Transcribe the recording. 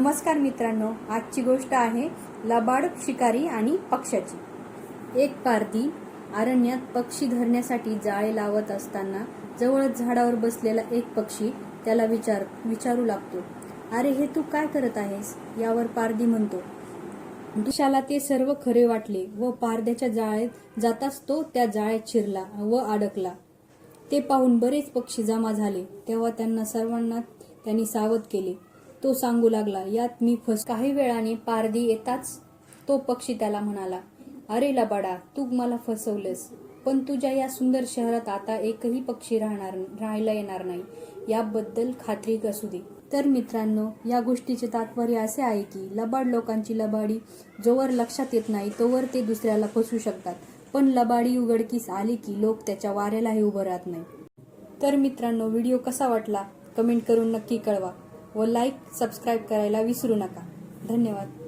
नमस्कार मित्रांनो आजची गोष्ट आहे लबाड शिकारी आणि पक्ष्याची. एक पारधी अरण्यात पक्षी धरण्यासाठी जाळे लावत असताना जवळच झाडावर बसलेला एक पक्षी त्याला विचार विचारू लागतो. अरे हे तू काय करत आहेस? यावर पारधी म्हणतो. दिशाला ते सर्व खरे वाटले व पारध्याच्या जाळ्यात जाताच तो त्या जाळ्यात शिरला व अडकला. ते पाहून बरेच पक्षी जमा झाले. तेव्हा त्यांना सर्वांना त्यांनी सावध केले. तो सांगू लागला यात मी फस काही वेळाने पारधी येताच तो पक्षी त्याला म्हणाला अरे लबाडा तू मला फसवलंस पण तुझ्या या सुंदर शहरात आता एकही पक्षी राहणार राहायला येणार नाही याबद्दल खात्री असू दे. तर मित्रांनो या गोष्टीचे तात्पर्य असे आहे की लबाड लोकांची लबाडी जोवर लक्षात येत नाही तोवर ते दुसऱ्याला फसू शकतात. पण लबाडी उघडकीस आली की लोक त्याच्या वाऱ्यालाही उभं राहत नाही तर मित्रांनो व्हिडिओ कसा वाटला? कमेंट करून नक्की कळवा. व लाईक सबस्क्राईब करायला विसरू नका. धन्यवाद.